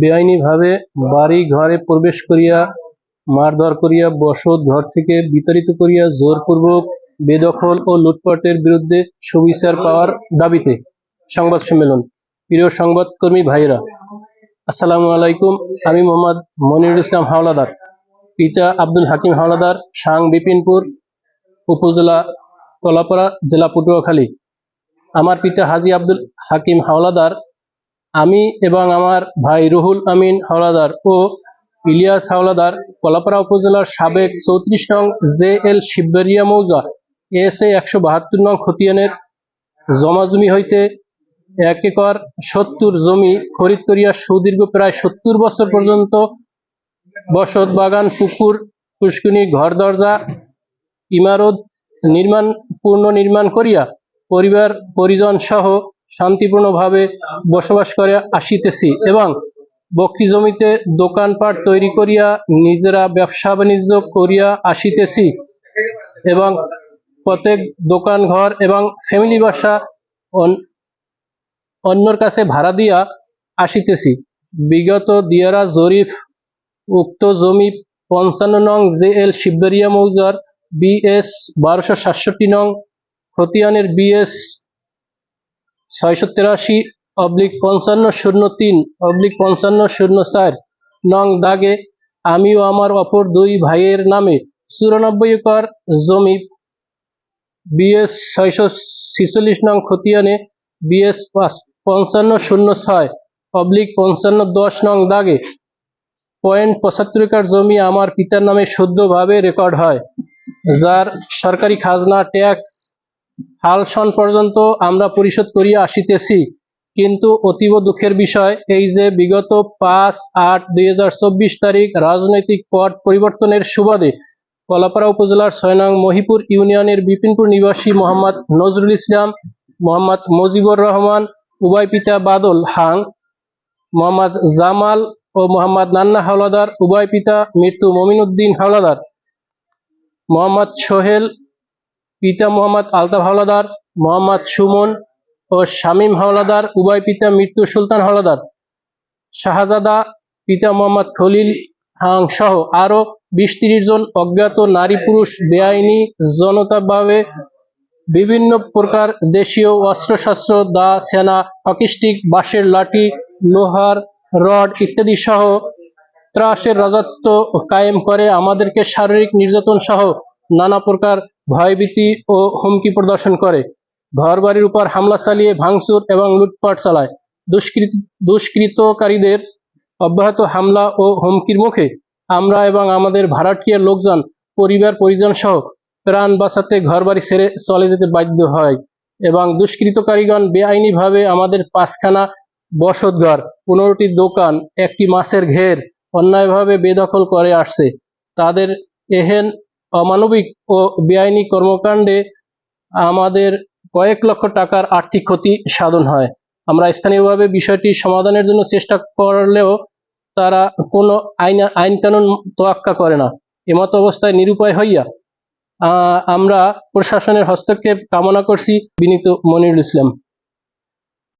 বেআইনি ভাবে বাড়ি ঘরে প্রবেশ করিয়া মারধর করিয়া বসত ঘর থেকে বিতাড়িত করিয়া জোরপূর্বক বেদখল ও লুটপাটের বিরুদ্ধে সুবিচার পাওয়ার দাবিতে সংবাদ সম্মেলন। প্রিয় সংবাদকর্মী ভাইরা আসসালামু আলাইকুম। আমি মোহাম্মদ মনিরুল ইসলাম হাওলাদার, পিতা আব্দুল হাকিম হাওলাদার, সাং বিপিনপুর, উপজেলা কলাপাড়া, জেলা পটুয়াখালী। আমার পিতা হাজি আব্দুল হাকিম হাওলাদার আমি এবং আমার ভাই রুহুল আমিন হাওলাদার ও ইলিয়াস হাওলাদার কলাপাড়া উপজেলার সাবেক চৌত্রিশ নং জে এল শিববেরিয়া মৌজা, এস এ একশো বাহাত্তর নং খতিয়ানের জমাজমি হইতে এক একর সত্তর জমি খরিদ করিয়া সুদীর্ঘ প্রায় সত্তর বছর পর্যন্ত বসত বাগান, পুকুর পুষ্কুনি ঘর দরজা, ইমারত নির্মাণ পূর্ণ নির্মাণ করিয়া পরিবার, পরিজন সহ শান্তিপূর্ণভাবে বসবাস করে আসিতেছি এবং বকরি জমিতে দোকানপাট তৈরি করিয়া নিজেরা ব্যবসা বাণিজ্য করিয়া আসিতেছি এবং প্রত্যেক দোকান ঘর এবং ফ্যামিলি বাসা অন- অন্যর কাছে ভাড়া দিয়া আসিতেছি। বিগত দিয়ারা জরিফ উক্ত জমি পঞ্চান্ন নং জে এল শিববেরিয়া মৌজার বিএস বারোশো সাতষট্টি নং খতিয়ানের বিএস ছয়শো তেরাশি অবলিক পঞ্চান্ন শূন্য তিন অবলিক পঞ্চান্ন শূন্য চার নং দাগে আমি ও আমার অপর দুই ভাইয়ের নামে চুরানব্বই একর জমি বিএস ছয়শো ছিচল্লিশ নং খতিয়ানে বিএস পঞ্চান্ন শূন্য ছয় অবলিক পঞ্চান্ন দশ নং দাগে পয়েন্ট পঁচাত্তর একর জমি আমার পিতার নামে শুদ্ধভাবে রেকর্ড হয়, যার সরকারি খাজনা, ট্যাক্স হাল সন পর্যন্ত আমরা পরিশোধ করিয়া আসিতেছি। কিন্তু অতীব দুঃখের বিষয় এই যে বিগত পাঁচ আট দুই তারিখ রাজনৈতিক পট পরিবর্তনের সুবাদে কলাপাড়া উপজেলার ছয় নং মহিপুর ইউনিয়নের বিপিনপুর নিবাসী মোহাম্মদ নজরুল ইসলাম, মোহাম্মদ মুজিবুর রহমান, উভয় পিতা বাদল হাং, মোহাম্মদ জামাল ও মোহাম্মদ নান্না হাওলাদার, উভয় পিতা মৃত্যু মমিনুদ্দিন হাওলাদার, মোহাম্মদ সোহেল পিতা মোহাম্মদ আলতাফ হাওলাদার, মোহাম্মদ সুমন ও শামীম হাওলাদার, উভয় পিতা মৃত্যু সুলতান হাওলাদার। শাহজাদা, পিতা মোহাম্মদ খলিল হাং সহ আরও বিশ তিরিশ জন অজ্ঞাত নারী পুরুষ বেআইনি জনতাভাবে বিভিন্ন প্রকার দেশীয় অস্ত্রশস্ত্র, দা, সেনা হকিস্টিক বাঁশের লাঠি, লোহার রড ইত্যাদি সহ ত্রাসের রাজত্ব কায়েম করে আমাদেরকে শারীরিক নির্যাতন সহ নানা প্রকার ভয়ভীতি ও হুমকি প্রদর্শন করে। ঘরবাড়ির উপর হামলা চালিয়ে ভাঙচুর এবং লুটপাট চালায়। দুষ্কৃত দুষ্কৃতকারীদের অব্যাহত হামলা ও হুমকির মুখে আমরা এবং আমাদের ভাড়াটিয়ার লোকজন, পরিবার, পরিজন সহ প্রাণ বাঁচাতে ঘরবাড়ি ছেড়ে চলে যেতে বাধ্য হয় এবং দুষ্কৃতকারীগণ বেআইনিভাবে আমাদের পাঁচখানা বসতঘর, পনেরোটি দোকান, একটি মাছের ঘের অন্যায়ভাবে বেদখল করে আসছে। তাদের এহেন অমানবিক ও বেআইনি কর্মকাণ্ডে আমাদের কয়েক লক্ষ টাকার আর্থিক ক্ষতি সাধন হয়। আমরা স্থানীয়ভাবে বিষয়টি সমাধানের জন্য চেষ্টা করলেও তারা কোনো আইন আইন কানুন তোয়াক্কা করে না। এমত অবস্থায় নিরুপায় হইয়া আমরা প্রশাসনের হস্তক্ষেপ কামনা করছি বিনীত মনিরুল ইসলাম।